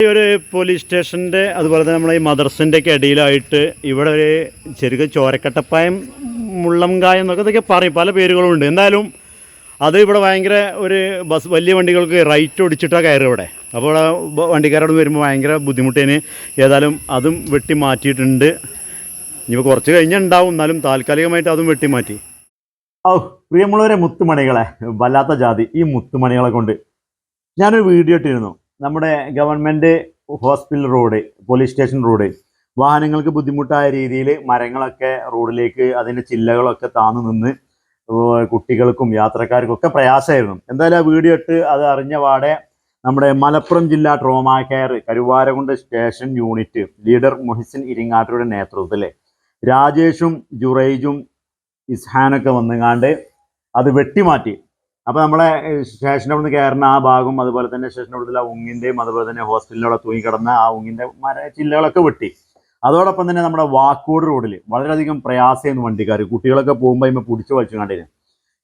ഈ ഒരു പോലീസ് സ്റ്റേഷന്റെ അതുപോലെ തന്നെ നമ്മളെ ഈ മദർസിന്റെ ഒക്കെ ഇടയിലായിട്ട് ഇവിടെ ഒരു ചെറുക ചോരക്കട്ടപ്പായം മുള്ളംകായം എന്നൊക്കെ ഇതൊക്കെ പറയും. പല പേരുകളും ഉണ്ട്. എന്തായാലും അത് ഇവിടെ ഭയങ്കര ഒരു ബസ് വലിയ വണ്ടികൾക്ക് റൈറ്റ് ഒടിച്ചിട്ടാണ് കയറുക ഇവിടെ. അപ്പോൾ ഇവിടെ വണ്ടിക്കാരോട് വരുമ്പോൾ ഭയങ്കര ബുദ്ധിമുട്ടേന്. ഏതായാലും അതും വെട്ടി മാറ്റിയിട്ടുണ്ട്. ഇനിയിപ്പോൾ കുറച്ച് കഴിഞ്ഞുണ്ടാവും എന്നാലും താൽക്കാലികമായിട്ട് അതും വെട്ടി മാറ്റി. ഓ പ്രിയമുള്ളവരെ മുത്തുമണികളെ. വല്ലാത്ത ജാതി ഈ മുത്തുമണികളെ കൊണ്ട് ഞാനൊരു വീഡിയോ ഇട്ടിരുന്നു. നമ്മുടെ government hospital road police station road വാഹനങ്ങൾക്ക് ബുദ്ധിമുട്ടായ രീതിയിൽ മരങ്ങളൊക്കെ റോഡിലേക്ക് അതിന്റെ ചില്ലകളൊക്കെ താന്നു നിന്ന് കുട്ടികൾക്കും യാത്രക്കാർക്കും ഒക്കെ പ്രയാസമായിരുന്നു. എന്തായാലും ആ വീഡിയോ ഇട്ട് അത് അറിഞ്ഞ പാടെ നമ്മുടെ മലപ്പുറം ജില്ലാ trauma care Karuvarakundu station unit leader Mohisin ഇരിങ്ങാട്ടൂരുടെ നേതൃത്വത്തിൽ രാജേഷും ജുറൈജും ഇസ്ഹാനൊക്കെ വന്നുകാണ്ട് അത് വെട്ടിമാറ്റി. അപ്പോൾ നമ്മളെ സ്റ്റേഷന്റെ അവിടെ നിന്ന് കയറുന്ന ആ ഭാഗം അതുപോലെ തന്നെ സ്റ്റേഷന്റെ അവിടുത്തെ ആ ഉങ്ങിന്റെയും അതുപോലെ തന്നെ ഹോസ്പിറ്റലിലൂടെ തൂങ്ങിക്കിടന്ന ആ ഉങ്ങിന്റെ മര ചില്ലകളൊക്കെ വെട്ടി. അതോടൊപ്പം തന്നെ നമ്മുടെ വാക്കോട് റോഡിൽ വളരെയധികം പ്രയാസമായിരുന്നു വണ്ടിക്കാർ കുട്ടികളൊക്കെ പോകുമ്പോൾ അതിന് പിടിച്ചു വലിച്ചു കണ്ടിന്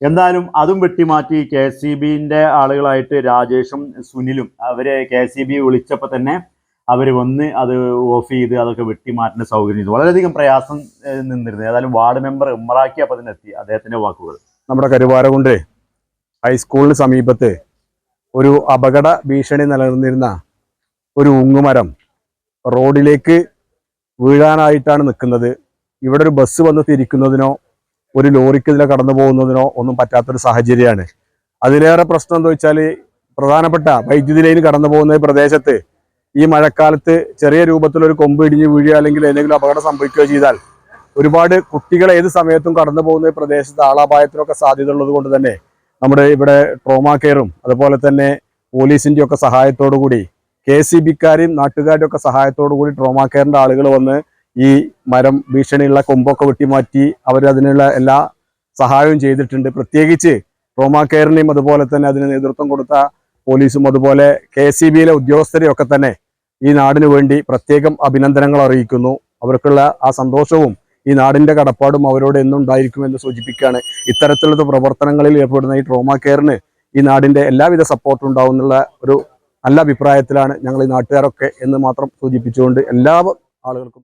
എന്തായാലും അതും വെട്ടിമാറ്റി കെ സി ബിന്റെ ആളുകളായിട്ട് രാജേഷും സുനിലും അവരെ കെ സി ബി വിളിച്ചപ്പോൾ തന്നെ അവർ വന്ന് അത് ഓഫ് ചെയ്ത് അതൊക്കെ വെട്ടിമാറ്റുന്ന സൗകര്യം ചെയ്തു. വളരെയധികം പ്രയാസം നിന്നിരുന്നു. ഏതായാലും വാർഡ് മെമ്പർ ഉമ്മറാക്കി അപ്പം തന്നെ എത്തി അദ്ദേഹത്തിന്റെ വാക്കുകൾ നമ്മുടെ കരുവാരകുണ്ട് ഹൈസ്കൂളിന് സമീപത്ത് ഒരു അപകട ഭീഷണി നിലനിന്നിരുന്ന ഒരു ഉങ്ങുമരം റോഡിലേക്ക് വീഴാനായിട്ടാണ് നിൽക്കുന്നത്. ഇവിടെ ഒരു ബസ് വന്ന് തിരിക്കുന്നതിനോ ഒരു ലോറിക്ക് ഇതിലെ കടന്നു പോകുന്നതിനോ ഒന്നും പറ്റാത്തൊരു സാഹചര്യമാണ്. അതിലേറെ പ്രശ്നം എന്താ വെച്ചാൽ പ്രധാനപ്പെട്ട വൈദ്യുതി ലൈൻ കടന്നു പോകുന്ന പ്രദേശത്ത് ഈ മഴക്കാലത്ത് ചെറിയ രൂപത്തിലൊരു കൊമ്പ് ഇടിഞ്ഞ് വീഴുക അല്ലെങ്കിൽ എന്തെങ്കിലും അപകടം സംഭവിക്കുകയോ ചെയ്താൽ ഒരുപാട് കുട്ടികൾ ഏത് സമയത്തും കടന്നു പോകുന്ന പ്രദേശത്ത് ആളാപായത്തിനൊക്കെ സാധ്യത ഉള്ളത് കൊണ്ട് തന്നെ നമ്മുടെ ഇവിടെ ട്രോമാ കെയറും അതുപോലെ തന്നെ പോലീസിന്റെ ഒക്കെ സഹായത്തോടു കൂടി കെ സി ബിക്കാരെയും നാട്ടുകാരുടെ ഒക്കെ സഹായത്തോടു കൂടി ട്രോമാ കെയറിന്റെ ആളുകൾ വന്ന് ഈ മരം ഭീഷണിയുള്ള കൊമ്പൊക്കെ വെട്ടിമാറ്റി അവർ അതിനുള്ള എല്ലാ സഹായവും ചെയ്തിട്ടുണ്ട്. പ്രത്യേകിച്ച് ട്രോമാ കെയറിനെയും അതുപോലെ തന്നെ അതിന് നേതൃത്വം കൊടുത്ത പോലീസും അതുപോലെ കെ സി ബിയിലെ ഉദ്യോഗസ്ഥരെയും ഒക്കെ തന്നെ ഈ നാടിനു വേണ്ടി പ്രത്യേകം അഭിനന്ദനങ്ങൾ അറിയിക്കുന്നു. അവർക്കുള്ള ആ സന്തോഷവും ഈ നാടിന്റെ കടപ്പാടും അവരോട് എന്നും ഉണ്ടായിരിക്കുമെന്ന് സൂചിപ്പിക്കുകയാണ്. ഇത്തരത്തിലുള്ള പ്രവർത്തനങ്ങളിൽ ഏർപ്പെടുന്ന ഈ ട്രോമാ കെയറിന് ഈ നാടിന്റെ എല്ലാവിധ സപ്പോർട്ടും ഉണ്ടാവും എന്നുള്ള ഒരു നല്ല അഭിപ്രായത്തിലാണ് ഞങ്ങൾ ഈ നാട്ടുകാരൊക്കെ എന്ന് മാത്രം സൂചിപ്പിച്ചുകൊണ്ട് എല്ലാ ആളുകൾക്കും